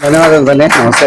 ధన్యవాదాలు తల్లి నమస్తే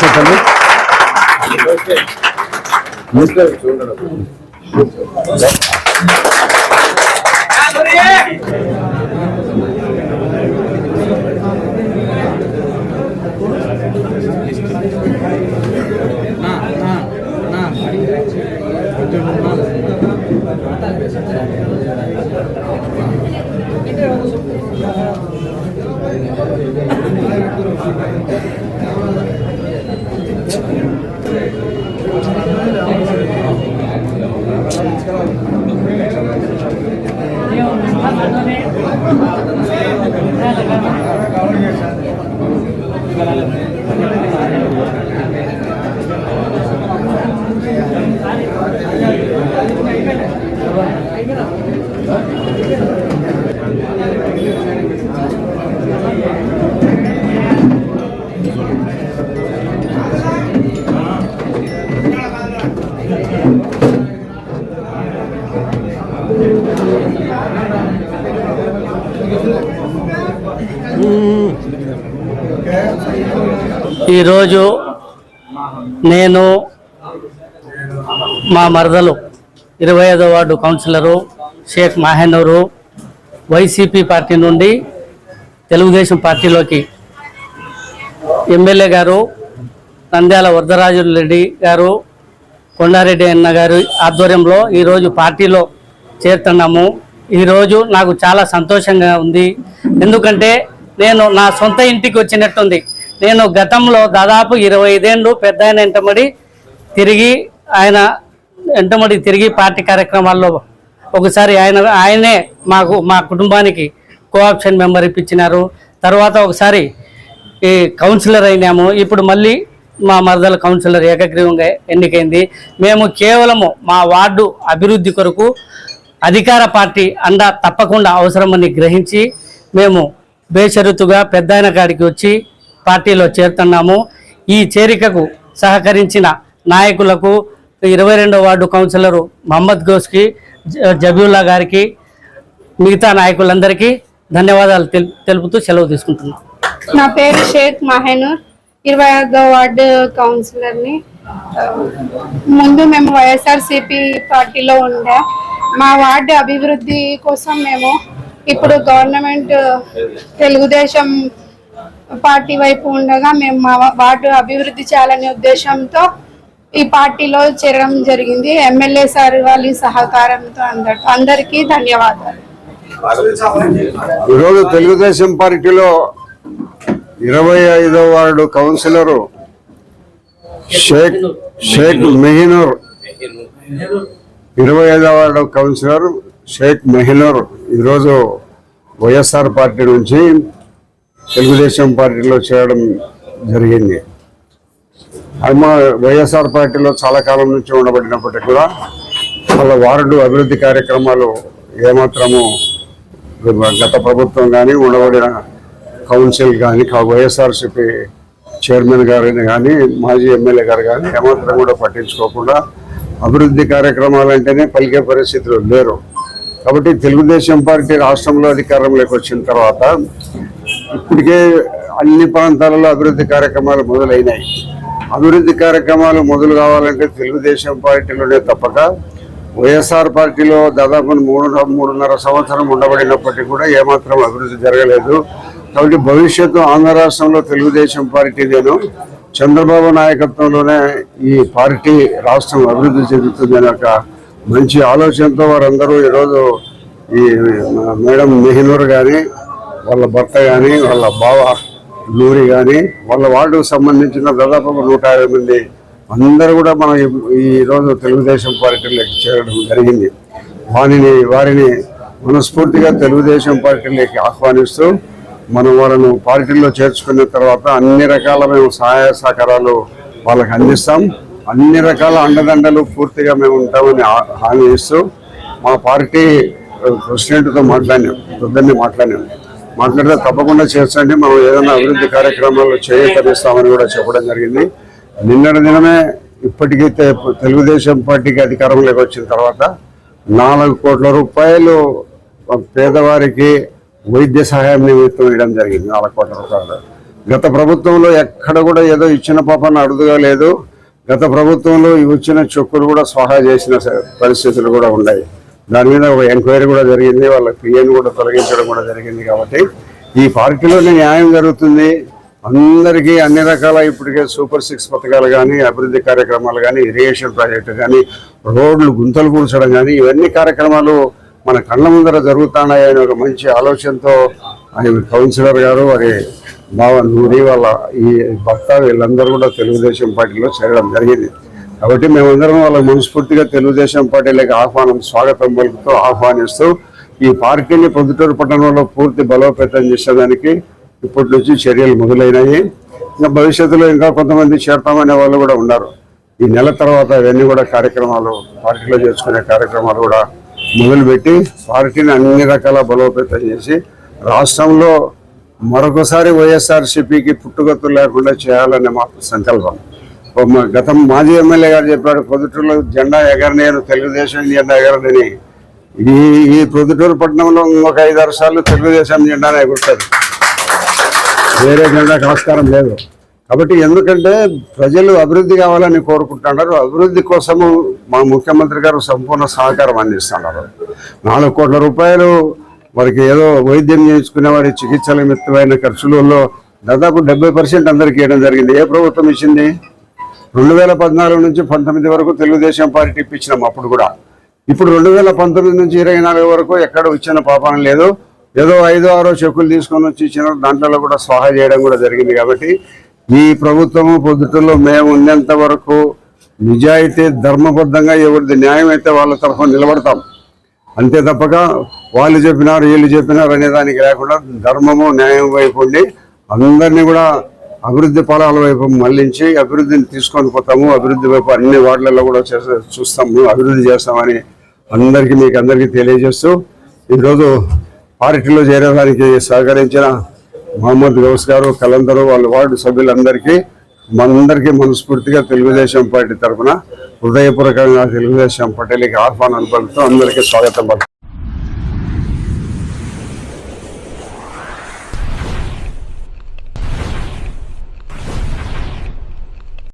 చెప్పండి ఈరోజు నేను మా మరదలు ఇరవై ఐదో ward councillor Sheikh Mahenur YCP party నుండి తెలుగుదేశం పార్టీలోకి ఎమ్మెల్యే గారు నంద్యాల వరదరాజు రెడ్డి గారు కొండారెడ్డి అన్న గారి ఆధ్వర్యంలో ఈరోజు పార్టీలో చేరుతున్నాము. ఈరోజు నాకు చాలా సంతోషంగా ఉంది. ఎందుకంటే నేను నా సొంత ఇంటికి వచ్చినట్టుంది. నేను గతంలో దాదాపు ఇరవై ఐదేళ్ళు పెద్ద ఆయన ఎంటమడి తిరిగి ఆయన ఎంటమడి తిరిగి పార్టీ కార్యక్రమాల్లో ఒకసారి ఆయన ఆయనే మాకు మా కుటుంబానికి కోఆప్షన్ మెంబర్ ఇప్పించినారు. తర్వాత ఒకసారి ఈ కౌన్సిలర్ అయినాము. ఇప్పుడు మళ్ళీ మా మరదల కౌన్సిలర్ ఏకగ్రీవంగా ఎన్నికైంది. మేము కేవలము మా వార్డు అభివృద్ధి కొరకు అధికార పార్టీ అండ తప్పకుండా అవసరమని గ్రహించి మేము బేషరతుగా పెద్ద కాడికి వచ్చి పార్టీలో చేరుతున్నాము. ఈ చేరికకు సహకరించిన నాయకులకు ఇరవై రెండో వార్డు కౌన్సిలరు మహమ్మద్ గోస్కి జ- జబీవుల్లా గారికి మిగతా నాయకులందరికీ ధన్యవాదాలు తెలుపుతూ సెలవు తీసుకుంటున్నాం. నా పేరు షేక్ మహేనూర్. ఇరవై ఐదో వార్డు కౌన్సిలర్ని. ముందు మేము వైఎస్ఆర్సిపి పార్టీలో ఉండే. మా వార్డు అభివృద్ధి కోసం మేము ఇప్పుడు గవర్నమెంట్ తెలుగుదేశం పార్టీ వైపు ఉండగా మేము మా వార్డు అభివృద్ధి చేయాలనే ఉద్దేశంతో ఈ పార్టీలో చేరడం జరిగింది. ఎమ్మెల్యే సార్ వాళ్ళ సహకారంతో అందరు అందరికీ ధన్యవాదాలు. ఈరోజు తెలుగుదేశం పార్టీలో ఇరవై ఐదో వార్డు కౌన్సిలరు షేక్ షేక్ మెహినూర్. ఇరవై ఐదో వార్డు కౌన్సిలర్ షేక్ మెహినూర్. ఈరోజు వైఎస్ఆర్ పార్టీ నుంచి తెలుగుదేశం పార్టీలో చేరడం జరిగింది. అది మా వైఎస్ఆర్ పార్టీలో చాలా కాలం నుంచి ఉండబడినప్పటికీ కూడా వాళ్ళ వార్డు అభివృద్ధి కార్యక్రమాలు ఏమాత్రము గత ప్రభుత్వం కానీ ఉండబడిన కౌన్సిల్ కానీ వైఎస్ఆర్సిపి చైర్మన్ గారిని కానీ మాజీ ఎమ్మెల్యే గారు కానీ ఏమాత్రం కూడా పట్టించుకోకుండా అభివృద్ధి కార్యక్రమాలు అంటేనే పలికే పరిస్థితులు లేరు. కాబట్టి తెలుగుదేశం పార్టీ రాష్ట్రంలో అధికారంలోకి వచ్చిన తర్వాత ఇప్పటికే అన్ని ప్రాంతాలలో అభివృద్ధి కార్యక్రమాలు మొదలైనాయి. అభివృద్ధి కార్యక్రమాలు మొదలు కావాలంటే తెలుగుదేశం పార్టీలోనే తప్పక వైఎస్ఆర్ పార్టీలో దాదాపు మూడు మూడున్నర సంవత్సరం ఉండబడినప్పటికీ కూడా ఏమాత్రం అభివృద్ధి జరగలేదు. కాబట్టి భవిష్యత్తు ఆంధ్ర రాష్ట్రంలో తెలుగుదేశం పార్టీ నేను చంద్రబాబు నాయకత్వంలోనే ఈ పార్టీ రాష్ట్రం అభివృద్ధి చెందుతుందనే ఒక మంచి ఆలోచనతో వారందరూ ఈరోజు ఈ మేడం మెహినూర్ కానీ వాళ్ళ భర్త కానీ వాళ్ళ బావ నూరి కానీ వాళ్ళ వార్డుకు సంబంధించిన దాదాపు నూట యాభై మంది అందరూ కూడా మనం ఈరోజు తెలుగుదేశం పార్టీలోకి చేరడం జరిగింది. వారిని వారిని మనస్ఫూర్తిగా తెలుగుదేశం పార్టీలోకి ఆహ్వానిస్తూ మనం వాళ్ళను పార్టీలో చేర్చుకున్న తర్వాత అన్ని రకాల మేము సహాయ సహకారాలు వాళ్ళకి అందిస్తాం. అన్ని రకాల అండదండలు పూర్తిగా మేము ఉంటామని హామీ ఇస్తూ మా పార్టీ ప్రెసిడెంట్తో మాట్లాడినాం పొద్దున్నే మాట్లాడినాం. మాట్లాడితే తప్పకుండా చేర్చండి మనం ఏదైనా అభివృద్ధి కార్యక్రమాలు చేయకరిస్తామని కూడా చెప్పడం జరిగింది. నిన్నటి దినమే ఇప్పటికీ తె- తెలుగుదేశం పార్టీకి అధికారంలోకి వచ్చిన తర్వాత నాలుగు కోట్ల రూపాయలు పేదవారికి వైద్య సహాయం నిమిత్తం ఇవ్వడం జరిగింది నాలుగు కోట్ల రూపాయలు. గత ప్రభుత్వంలో ఎక్కడ కూడా ఏదో ఇచ్చిన పాపన అడుగుగా లేదు. గత ప్రభుత్వంలో ఈ వచ్చిన చెక్కులు కూడా స్వాహా చేసిన పరిస్థితులు కూడా ఉన్నాయి. దాని మీద ఒక ఎంక్వైరీ కూడా జరిగింది వాళ్ళ పిఎన్ కూడా తొలగించడం కూడా జరిగింది కాబట్టి ఈ పార్టీలోనే న్యాయం జరుగుతుంది. అందరికీ అన్ని రకాల ఇప్పటికే సూపర్ సిక్స్ పథకాలు కానీ అభివృద్ధి కార్యక్రమాలు కానీ ఇరిగేషన్ ప్రాజెక్టు కానీ రోడ్లు గుంతలు కూర్చడం కానీ ఇవన్నీ కార్యక్రమాలు మన కళ్ళ ముందర జరుగుతున్నాయని ఒక మంచి ఆలోచనతో ఆయన కౌన్సిలర్ గారు వారి బావ నూరి వాళ్ళ ఈ భర్త వీళ్ళందరూ కూడా తెలుగుదేశం పార్టీలో చేరడం జరిగింది. కాబట్టి మేమందరం వాళ్ళ మనస్ఫూర్తిగా తెలుగుదేశం పార్టీలకు ఆహ్వానం స్వాగతం పలుకుతూ ఆహ్వానిస్తూ ఈ పార్టీని పొద్దుటూరు పట్టణంలో పూర్తి బలోపేతం చేసేదానికి ఇప్పటి నుంచి చర్యలు మొదలైనాయి. ఇంకా భవిష్యత్తులో ఇంకా కొంతమంది చేరతామనే వాళ్ళు కూడా ఉన్నారు. ఈ నెల తర్వాత ఇవన్నీ కూడా కార్యక్రమాలు పార్టీలో చేసుకునే కార్యక్రమాలు కూడా మొదలుపెట్టి పార్టీని అన్ని రకాల బలోపేతం చేసి రాష్ట్రంలో మరొకసారి వైఎస్ఆర్సీపీకి పుట్టుగత్తు లేకుండా చేయాలనే మా సంకల్పం. ఓ మా గతం మాజీ ఎమ్మెల్యే గారు చెప్పాడు పొద్దుటూరులో జెండా ఎగరనేను తెలుగుదేశం జెండా ఎగరదని ఈ ఈ పొద్దుటూరు పట్టణంలో ఇంకొక ఐదారు సార్లు తెలుగుదేశం జెండానే ఎగురుతుంది. వేరే జెండాకు ఆస్కారం లేదు. కాబట్టి ఎందుకంటే ప్రజలు అభివృద్ధి కావాలని కోరుకుంటున్నారు. అభివృద్ధి కోసము మా ముఖ్యమంత్రి గారు సంపూర్ణ సహకారం అందిస్తున్నారు. నాలుగు కోట్ల రూపాయలు వారికి ఏదో వైద్యం చేయించుకునే వారి చికిత్సల నిమిత్తమైన ఖర్చులలో దాదాపు డెబ్బై పర్సెంట్ అందరికీ ఇవ్వడం జరిగింది. ఏ ప్రభుత్వం ఇచ్చింది? రెండు వేల పద్నాలుగు నుంచి పంతొమ్మిది వరకు తెలుగుదేశం పార్టీ ఇప్పించినాం అప్పుడు కూడా. ఇప్పుడు రెండు వేల పంతొమ్మిది నుంచి ఇరవై నాలుగు వరకు ఎక్కడ వచ్చిన పాపం లేదు. ఏదో ఐదో ఆరో చెక్కులు తీసుకొని వచ్చి ఇచ్చిన దాంట్లో కూడా స్వాహా చేయడం కూడా జరిగింది కాబట్టి ఈ ప్రభుత్వము పొద్దుటలో మేము ఉన్నంత వరకు నిజాయితీ ధర్మబద్ధంగా ఎవరిది న్యాయం అయితే వాళ్ళ తరఫున నిలబడతాం. అంతే తప్పక వాళ్ళు చెప్పినారు వీళ్ళు చెప్పినారు అనే దానికి లేకుండా ధర్మము న్యాయం వైపు ఉండి అందరినీ కూడా అభివృద్ధి ఫలాల వైపు మళ్ళించి అభివృద్ధిని తీసుకొని పోతాము. అభివృద్ధి వైపు అన్ని వార్డులలో కూడా చేసే చూస్తాము అభివృద్ధి చేస్తామని అందరికీ మీకు అందరికీ తెలియజేస్తూ ఈరోజు పార్టీలో చేరడానికి సహకరించిన మహమ్మద్ గౌస్ గారు కలందరూ వాళ్ళ వార్డు సభ్యులందరికీ మనందరికీ మనస్ఫూర్తిగా తెలుగుదేశం పార్టీ తరఫున హృదయపూర్వకంగా తెలుగుదేశం పార్టీలకి ఆహ్వానాలు పలుకుతూ అందరికీ స్వాగతం పలుకుతాం